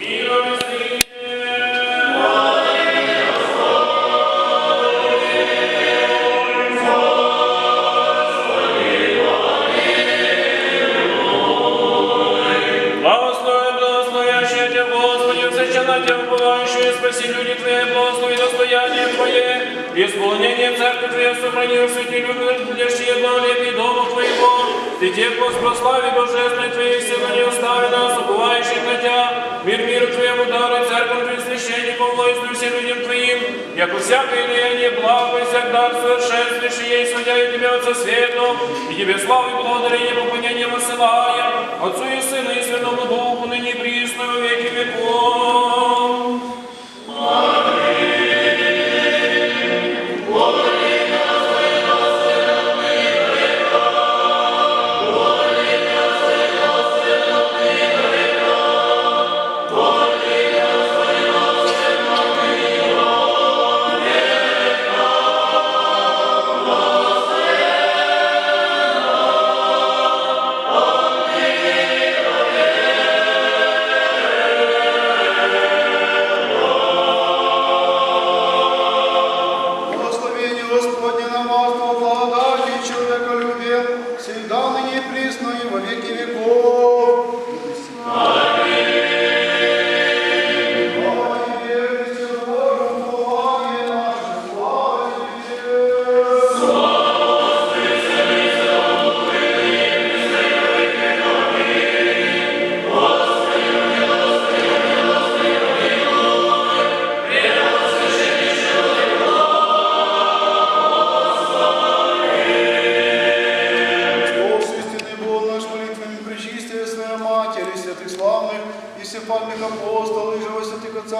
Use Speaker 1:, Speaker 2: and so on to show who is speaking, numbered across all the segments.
Speaker 1: И силе. Благослови, благословящий Тебя, Господи, всечина Тебя, уповающую, спаси люди Твои, благослови достояние Твое, исполнение Церкви Твоей сохрани в святи любящие благолепие дома Твоего, Ты тех прослави божественной Твоей силы не остави нас, уповающих на Тебя, мир миру Твоему даруй, церковь Твоим священникам, властью всем людям Твоим, яко всякое деяние благо и всегда совершенствуешь, и есть судья и Тебя Отца Светлого, и Тебе славу и благодарение, поклонение высылаем, Отцу и Сыну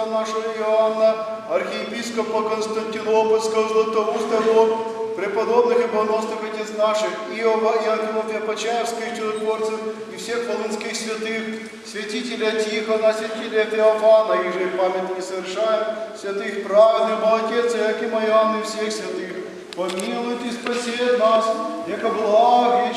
Speaker 2: живо святых отца нашего Иоанна, архиепископа Константинопольского, Златоустого, преподобных и боносных отец наших, Иова и Анфилофия Почаевских чудотворцев и всех волынских святых, святителя Тихона, святителя Феофана, их же память не совершаем, святых праведных, Боготец, Иакима Иоанна и всех святых, Помилуй и спаси нас, яко благ и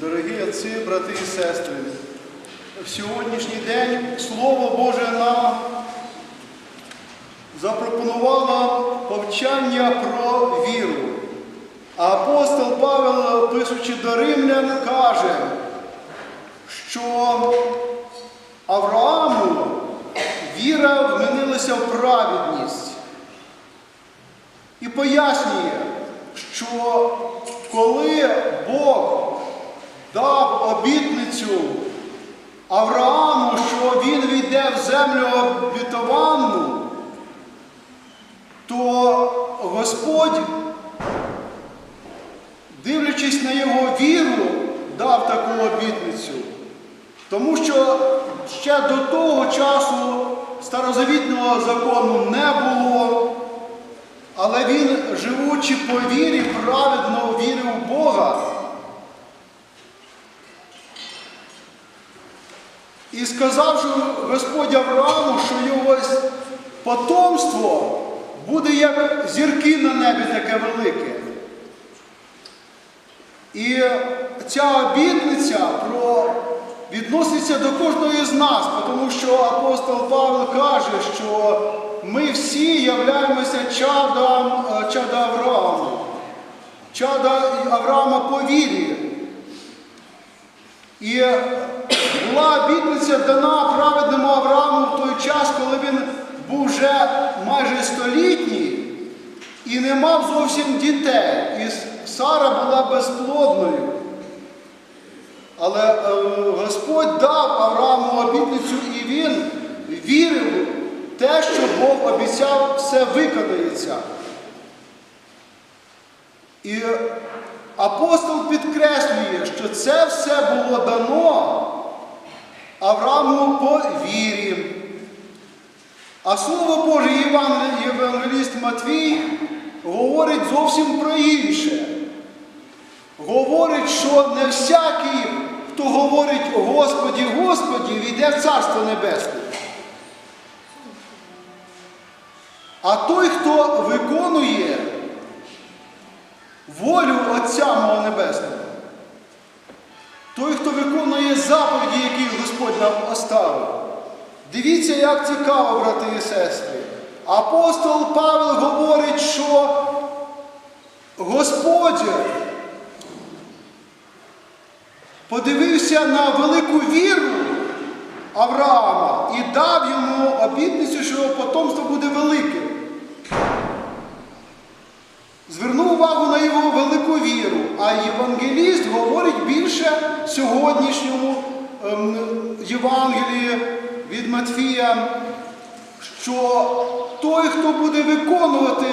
Speaker 2: Дорогі отці, брати і сестри, в сьогоднішній день Слово Боже нам запропонувало повчання про віру. А апостол Павел, пишучи до римлян, каже, що Аврааму віра вмінилася в праведність. І пояснює, що коли Бог дав обітницю Аврааму, що він війде в землю обітовану, то Господь, дивлячись на його віру, дав таку обітницю. Тому що ще до того часу старозавітного закону не було. Але він, живучи по вірі, праведно вірив в Бога. І сказав Господь Аврааму, що його потомство буде як зірки на небі таке велике. І ця обітниця про відноситься до кожного з нас, тому що апостол Павло каже, що ми всі являємося чадом, е, чада Аврааму, чада Авраама по вірі. І була обітниця дана праведному Аврааму в той час, коли він був вже майже столітній і не мав зовсім дітей. І Сара була безплодною. Але е, Господь дав Аврааму обітницю, і він вірив те, що Бог обіцяв, все виконається. І апостол підкреслює, що це все було дано Аврааму по вірі. А Слово Боже, Євангеліст Матвій говорить зовсім про інше. Говорить, що не всякий, хто говорить Господі, Господі, війде в Царство Небесне. А той, хто виконує волю Отця мого Небесного, той, хто виконує заповіді, які Господь нам оставив. Дивіться, як цікаво, брати і сестри. Апостол Павел говорить, що Господь подивився на велику віру Авраама і дав йому обітницю, що його потомство буде великим. Звернув увагу на його велику віру, а євангеліст говорить більше сьогоднішньому ем, Євангелії від Матфія, що той, хто буде виконувати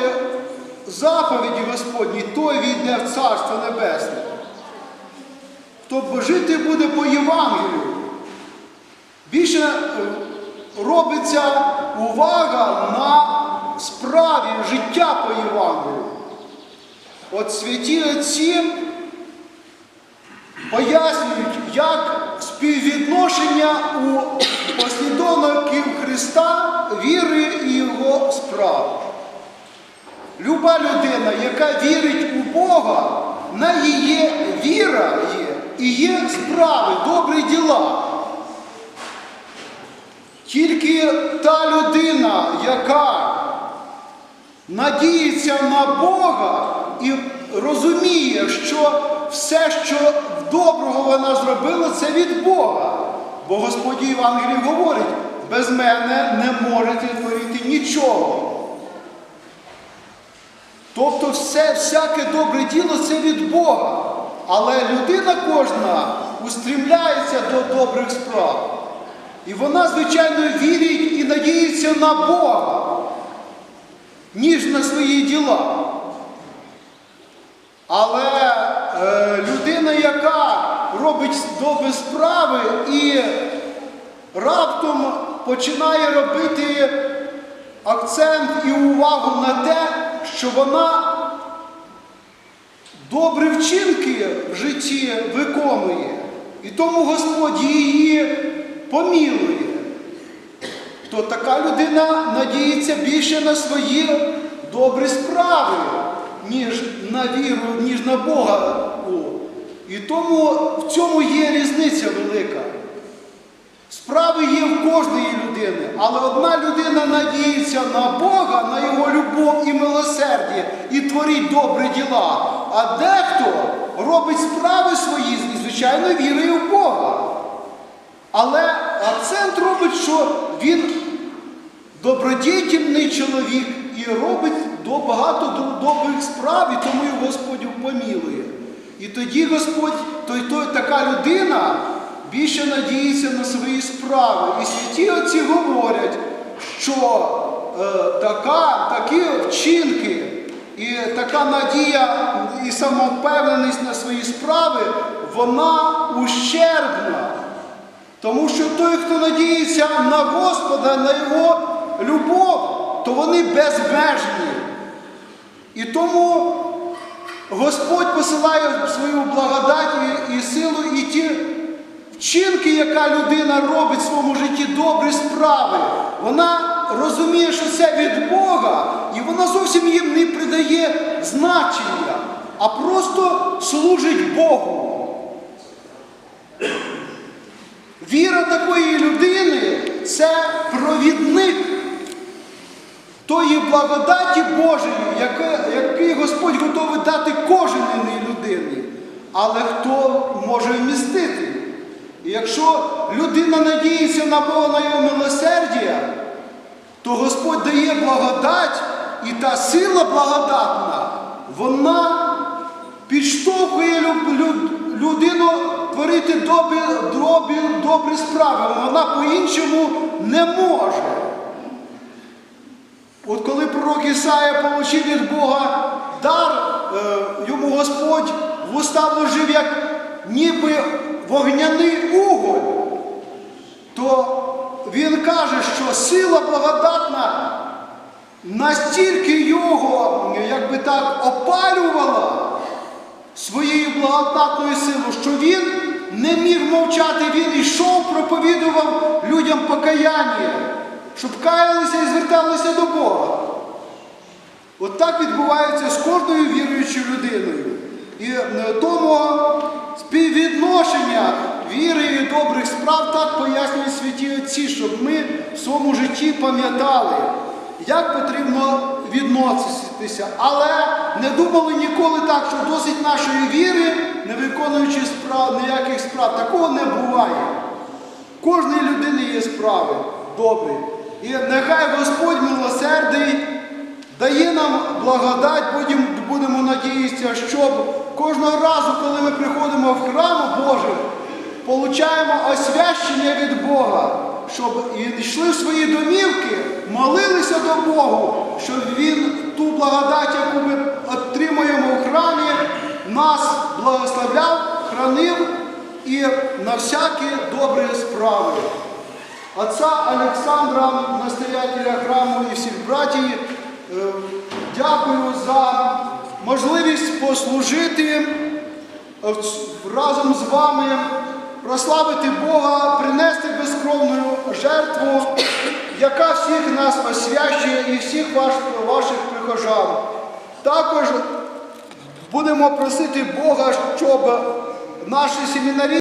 Speaker 2: заповіді Господні, той війде в Царство Небесне. Хто жити буде по Євангелію. Більше е, робиться увага на справі життя по Євангелію. От святі отці пояснюють, як співвідношення у послідовників Христа віри і його справ. Люба людина, яка вірить у Бога, на її віра є і є справи, добрі діла. Тільки та людина, яка надіється на Бога і розуміє, що все, що доброго вона зробила, це від Бога. Бо Господь Євангелій говорить, без мене не можете творити нічого. Тобто все, всяке добре діло це від Бога. Але людина кожна устремляється до добрих справ. І вона, звичайно, вірить і надіється на Бога, ніж на свої діла. Але е, людина, яка робить добрі справи і раптом починає робити акцент і увагу на те, що вона добрі вчинки в житті виконує, і тому Господь її помілує, то така людина надіється більше на свої добрі справи, ніж на віру, ніж на Бога. І тому в цьому є різниця велика. Справи є в кожної людини, але одна людина надіється на Бога, на Його любов і милосердя і творить добрі діла. А дехто робить справи свої і, звичайно, вірує в Бога. Але акцент робить, що він добродітельний чоловік і робить до- багато добрих справ, і тому його Господь помілує. І тоді Господь, той, той, така людина більше надіється на свої справи. І святі отці говорять, що е, така, такі вчинки і така надія і самовпевненість на свої справи, вона ущербна. Тому що той, хто надіється на Господа, на Його любов, то вони безмежні. І тому Господь посилає свою благодать і, силу, і ті вчинки, яка людина робить в своєму житті, добрі справи, вона розуміє, що це від Бога, і вона зовсім їм не придає значення, а просто служить Богу. Віра такої людини це провідник тої благодаті Божої, який Господь готовий дати кожній людині. Але хто може вмістити? І якщо людина надіється на Бога на його милосердя, то Господь дає благодать, і та сила благодатна, вона підштовхує лю- лю- людину творити добрі, добрі справи. Вона по-іншому не може. Пророк Ісая отримав від Бога дар, е, йому Господь в уста вложив як ніби вогняний уголь, то він каже, що сила благодатна настільки його, як би так, опалювала своєю благодатною силою, що він не міг мовчати, він йшов, проповідував людям покаяння, щоб каялися і зверталися до Бога. От так відбувається з кожною віруючою людиною. І е, тому співвідношення віри і добрих справ так пояснюють святі отці, щоб ми в своєму житті пам'ятали, як потрібно відноситися. Але не думали ніколи так, що досить нашої віри, не виконуючи справ, ніяких справ. Такого не буває. Кожної людини є справи добрі. І нехай Господь милосердий дає нам благодать, будемо, будемо надіятися, щоб кожного разу, коли ми приходимо в храм Божий, получаємо освящення від Бога, щоб йшли в свої домівки, молилися до Богу, щоб Він ту благодать, яку ми отримуємо в храмі, нас благословляв, хранив і на всякі добрі справи. Отца Олександра, настоятеля храму і всіх братів, е, дякую за можливість послужити е, разом з вами, прославити Бога, принести безкровну жертву, яка всіх нас освящує і всіх ваш, ваших прихожан. Також будемо просити Бога, щоб наші семінарі